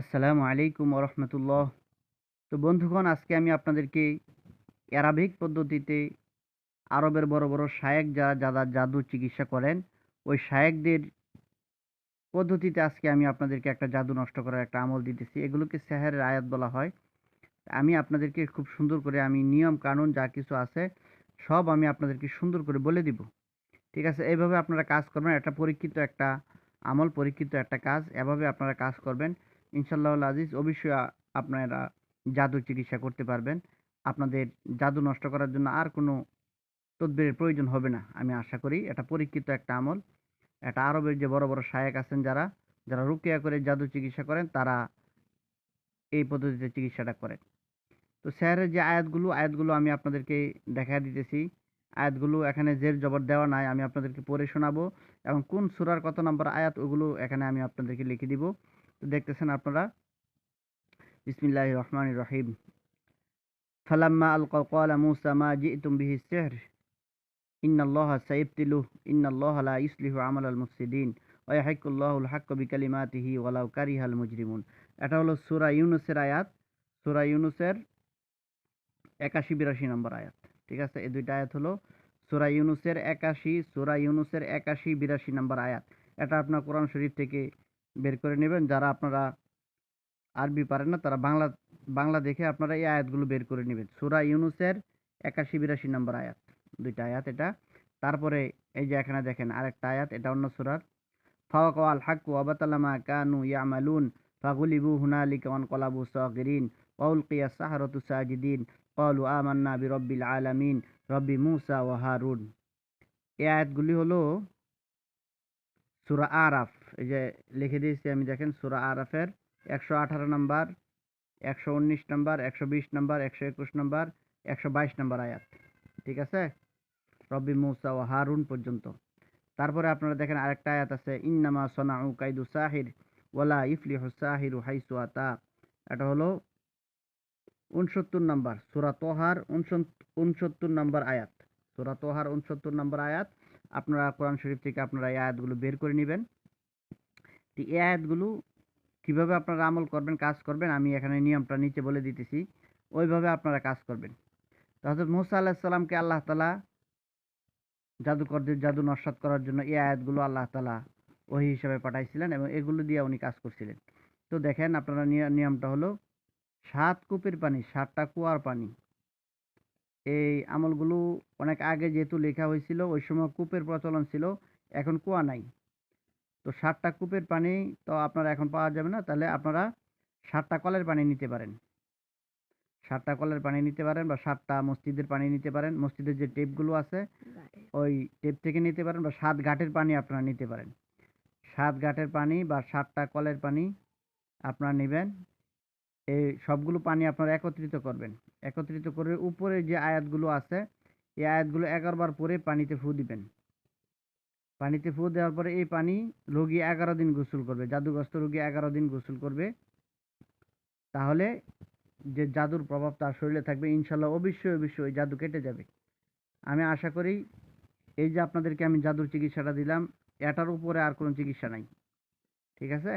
আসসালামু আলাইকুম রহমতুল্লাহ তো বন্ধুগণ, আজকে আমি আপনাদেরকে অ্যারাবিক পদ্ধতিতে আরবের বড় বড় শায়েক যারা যারা জাদু চিকিৎসা করেন, ওই শায়েকদের পদ্ধতিতে আজকে আমি আপনাদেরকে একটা জাদু নষ্ট করার একটা আমল দিতেছি। এগুলোকে সেহেরের আয়াত বলা হয়। আমি আপনাদেরকে খুব সুন্দর করে, আমি নিয়ম কানুন যা কিছু আছে, সব আমি আপনাদেরকে সুন্দর করে বলে দিব। ঠিক আছে? এইভাবে আপনারা কাজ করবেন। একটা পরীক্ষিত একটা আমল, পরীক্ষিত একটা কাজ। এভাবে আপনারা কাজ করবেন। ইনশাল্লাহ আজিজ, অবশ্যই আপনারা জাদু চিকিৎসা করতে পারবেন। আপনাদের জাদু নষ্ট করার জন্য আর কোনো তদবিরের প্রয়োজন হবে না, আমি আশা করি। এটা পরীক্ষিত একটা আমল। এটা আরবের যে বড় বড় শায়েক আছেন যারা যারা রুকিয়া করে জাদু চিকিৎসা করেন, তারা এই পদ্ধতিতে চিকিৎসাটা করেন। তো স্যারের যে আয়াতগুলো আয়াতগুলো আমি আপনাদেরকে দেখা দিতেছি। আয়াতগুলো এখানে জের জবর দেওয়া নাই, আমি আপনাদেরকে পড়ে শোনাবো এবং কোন সুরার কত নম্বর আয়াত, ওগুলো এখানে আমি আপনাদেরকে লিখে দিব। তো দেখতেছেন আপনারা? বিসমিল্লাহ রহমান রহিম। ফালাম্মা আলকা ক্বালা মূসা মা জি'তুম বিহি সিহর। ইন্নাল্লাহা সাইবতিলু, ইন্নাল্লাহা লা ইসলিহু আমালাল মুফসিদিন। ওয়া ইয়াহিকুল্লাহুল হাক্কা বিকালিমাতিহি ওয়ালাউ কারিহাল মুজরিমুন। এটা হলো সূরা ইউনূসের আয়াত। সূরা ইউনূসের 81 82 নম্বর আয়াত। ঠিক আছে? এই দুইটা আয়াত হলো সূরা ইউনুসের 81 সূরা ইউনুসের 81 82 নম্বর আয়াত। এটা আপনার কোরআন শরীফ থেকে বের করে নেবেন। যারা আপনারা আরবি পারেন না, তারা বাংলা বাংলা দেখে আপনারা এই আয়াতগুলো বের করে নেবেন। সুরা ইউনুসের 81 82 নম্বর আয়াত। দুইটা আয়াত এটা। তারপরে এই যে এখানে দেখেন আরেকটা আয়াত, এটা অন্য সূরার ফাওয়াকা আল হাক্কু ওয়া বাতালা মা কানু ইয়ামালুন ফাগুলিবু হুনালিকা ওয়ানকালাবু সাগিরিন ওয়া উলকিয়া সাহারাতু সাজিদিন। ক্বালু আমান্না বিরাব্বিল আলামিন। রব্বি মুসা ওয়া হারুন। এই আয়াতগুলি হলো সূরা আরাফ। এই যে লিখে দিয়েছি আমি, দেখেন, সুরা আরাফের একশো আঠারো নম্বর, একশো উনিশ নম্বর, একশো বিশ নম্বর, একশো একুশ নম্বর, একশো বাইশ নম্বর আয়াত। ঠিক আছে? রব্বি মৌসা ও হারুন পর্যন্ত। তারপরে আপনারা দেখেন আরেকটা আয়াত আছে, ইন্নামা সনাউ কাইদু সাহির, ওয়ালা ইফলিহু সাহিরু হাইসু আতা। এটা হলো উনসত্তর নম্বর, সুরা তোহার উনসত্তর নম্বর আয়াত। সূরা তোহার উনসত্তর নম্বর আয়াত, আপনারা কোরআন শরীফ থেকে আপনারা এই আয়াতগুলো বের করে নেবেন। তো এই আয়াতগুলো কীভাবে আপনারা আমল করবেন, কাজ করবেন, আমি এখানে নিয়মটা নিচে বলে দিতেছি, ওইভাবে আপনারা কাজ করবেন। তো হজরত মুসা আলাহিসাল্লামকে আল্লাহ তালা জাদুকরদের জাদু নস্বাত করার জন্য এই আয়াতগুলো আল্লাহ তালা ওই হিসাবে পাঠাইছিলেন এবং এগুলো দিয়ে উনি কাজ করছিলেন। তো দেখেন আপনারা নিয়- নিয়মটা হলো সাত কূপের পানি, সাতটা কুয়ার পানি। এই আমলগুলো অনেক আগে যেহেতু লেখা হয়েছিল, ওই সময় কূপের প্রচলন ছিল, এখন কুয়া নাই। তো সাতটা কূপের পানি তো আপনারা এখন পাওয়া যাবে না তাহলে আপনারা সাতটা কলের পানি নিতে পারেন। সাতটা কলের পানি নিতে পারেন বা সাতটা মসজিদের পানি নিতে পারেন মসজিদের যে টেপগুলো আছে ওই টেপ থেকে নিতে পারেন বা সাত ঘাটের পানি আপনারা নিতে পারেন। সাত ঘাটের পানি বা সাতটা কলের পানি আপনারা নেবেন এই সবগুলো পানি আপনারা একত্রিত করবেন। একত্রিত করে উপরে যে আয়াতগুলো আছে এই আয়াতগুলো এগারোবার পরে পানিতে ফু দিবেন। পানিতে ফু দেওয়ার পরে এই পানি রোগী এগারো দিন গোসল করবে, জাদুগ্রস্ত রোগী এগারো দিন গোসল করবে। তাহলে যে জাদুর প্রভাব তার শরীরে থাকবে, ইনশাল্লাহ অবশ্যই অবশ্যই ওই জাদু কেটে যাবে। আমি আশা করি এই যে আপনাদেরকে আমি জাদুর চিকিৎসাটা দিলাম, এটার উপরে আর কোনো চিকিৎসা নাই। ঠিক আছে?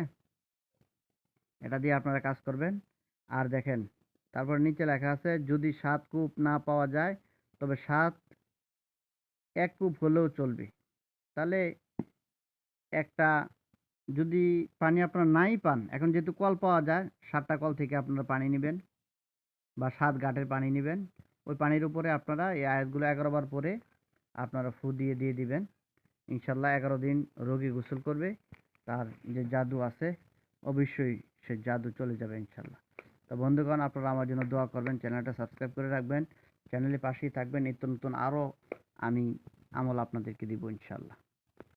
এটা দিয়ে আপনারা কাজ করবেন। আর দেখেন, তারপর নিচে লেখা আছে, যদি সাত কূপ না পাওয়া যায়, তবে সাত এক কূপ হলেও চলবে। তাহলে একটা যদি পানি আপনারা নাই পান, এখন যেহেতু কল পাওয়া যায়, সাতটা কল থেকে আপনারা পানি নেবেন বা সাত ঘাটের পানি নেবেন। ওই পানির উপরে আপনারা এই আয়াতগুলো এগারো বার পরে আপনারা ফু দিয়ে দিয়ে দিবেন। ইনশাল্লাহ এগারো দিন রোগী গোসল করবে, তার যে জাদু আছে অবশ্যই সে জাদু চলে যাবে ইনশাল্লাহ। তো বন্ধুগণ, আপনারা আমার জন্য দোয়া করবেন, চ্যানেলটা সাবস্ক্রাইব করে রাখবেন, চ্যানেলের পাশেই থাকবেন, নিত্য নতুন আরও আমি আমল আপনাদেরকে দিব ইনশাল্লাহ।